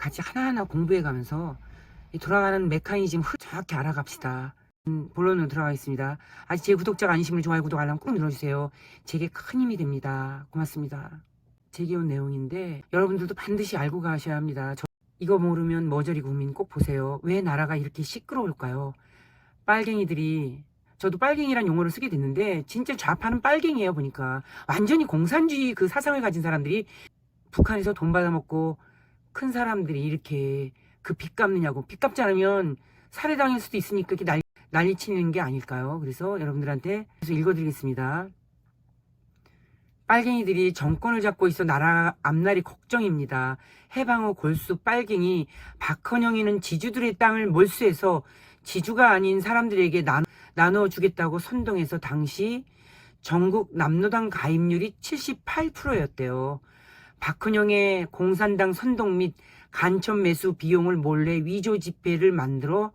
같이 하나하나 공부해 가면서 이 돌아가는 메커니즘 흐- 정확히 알아갑시다. 음, 본론으로 들어가겠습니다. 아직 제 구독자가 아니시면 좋아요, 구독, 알람 꼭 눌러주세요. 제게 큰 힘이 됩니다. 고맙습니다. 제게 온 내용인데 여러분들도 반드시 알고 가셔야 합니다. 저- 이거 모르면 머저리 국민 꼭 보세요. 왜 나라가 이렇게 시끄러울까요? 빨갱이들이 저도 빨갱이란 용어를 쓰게 됐는데 진짜 좌파는 빨갱이에요 보니까 완전히 공산주의 그 사상을 가진 사람들이 북한에서 돈 받아먹고 큰 사람들이 이렇게 그 빚 갚느냐고 빚 갚지 않으면 살해당할 수도 있으니까 이렇게 난리, 난리 치는 게 아닐까요? 그래서 여러분들한테 그래서 읽어드리겠습니다. 빨갱이들이 정권을 잡고 있어 나라 앞날이 걱정입니다. 해방후 골수 빨갱이 박헌영이는 지주들의 땅을 몰수해서 지주가 아닌 사람들에게 나, 나눠주겠다고 선동해서 당시 전국 남노당 가입률이 78%였대요. 박헌영의 공산당 선동 및 간첩 매수 비용을 몰래 위조 지폐를 만들어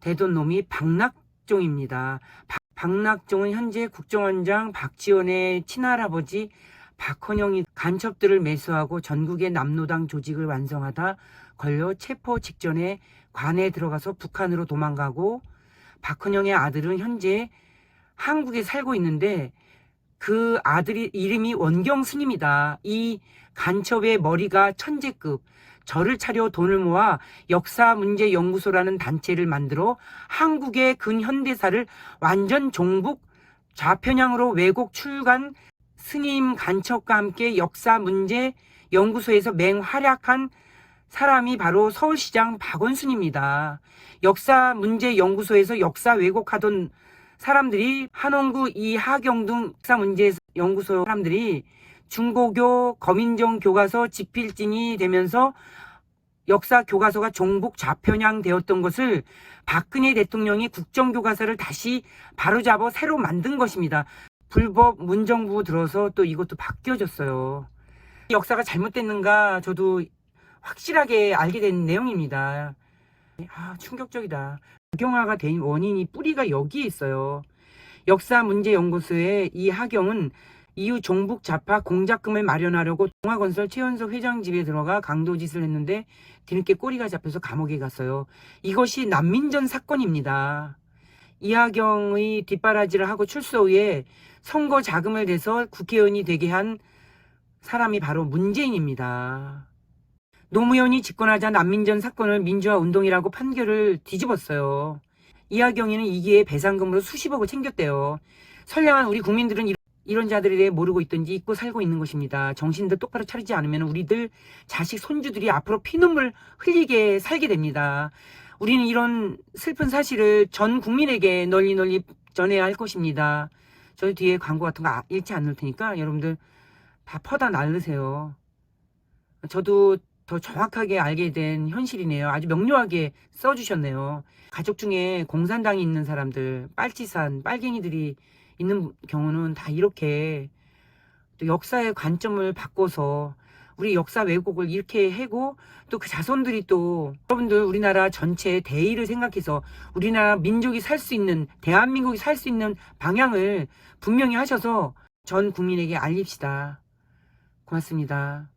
대던 놈이 박낙종입니다. 박- 박낙종은 현재 국정원장 박지원의 친할아버지 박헌영이 간첩들을 매수하고 전국의 남노당 조직을 완성하다 걸려 체포 직전에 관에 들어가서 북한으로 도망가고 박헌영의 아들은 현재 한국에 살고 있는데 그 아들이 이름이 원경 스님이다. 이 간첩의 머리가 천재급. 저를 차려 돈을 모아 역사문제연구소라는 단체를 만들어 한국의 근현대사를 완전 종북 좌편향으로 왜곡 출간 스님 간첩과 함께 역사문제연구소에서 맹활약한 사람이 바로 서울시장 박원순입니다. 역사문제연구소에서 역사 왜곡하던 사람들이 한원구 이하경 등 역사 문제 연구소 사람들이 중고교 거민정 교과서 집필진이 되면서 역사 교과서가 종북 좌편향 되었던 것을 박근혜 대통령이 국정교과서를 다시 바로잡아 새로 만든 것입니다. 불법 문정부 들어서 또 이것도 바뀌어졌어요. 역사가 잘못됐는가 저도 확실하게 알게 된 내용입니다. 아, 충격적이다. 박영화가 된 원인이 뿌리가 여기에 있어요. 역사문제연구소의 이하경은 이후 종북 좌파 공작금을 마련하려고 동아건설 최연석 회장 집에 들어가 강도짓을 했는데 뒤늦게 꼬리가 잡혀서 감옥에 갔어요. 이것이 난민전 사건입니다. 이하경의 뒷바라지를 하고 출소 후에 선거 자금을 대서 국회의원이 되게 한 사람이 바로 문재인입니다. 노무현이 집권하자 난민전 사건을 민주화 운동이라고 판결을 뒤집었어요. 이하경이는 이기에 배상금으로 수십억을 챙겼대요. 선량한 우리 국민들은 이런, 자들에 대해 모르고 있든지 잊고 살고 있는 것입니다. 정신들 똑바로 차리지 않으면 우리들 자식 손주들이 앞으로 피눈물 흘리게 살게 됩니다. 우리는 이런 슬픈 사실을 전 국민에게 널리 널리 전해야 할 것입니다. 저 뒤에 광고 같은 거 아- 잃지 않을 테니까 여러분들 다 퍼다 날르세요. 저도 더 정확하게 알게 된 현실이네요. 아주 명료하게 써주셨네요. 가족 중에 공산당이 있는 사람들, 빨치산, 빨갱이들이 있는 경우는 다 이렇게 또 역사의 관점을 바꿔서 우리 역사 왜곡을 이렇게 해고 또 그 자손들이 또 여러분들 우리나라 전체 대의를 생각해서 우리나라 민족이 살 수 있는 대한민국이 살 수 있는 방향을 분명히 하셔서 전 국민에게 알립시다. 고맙습니다.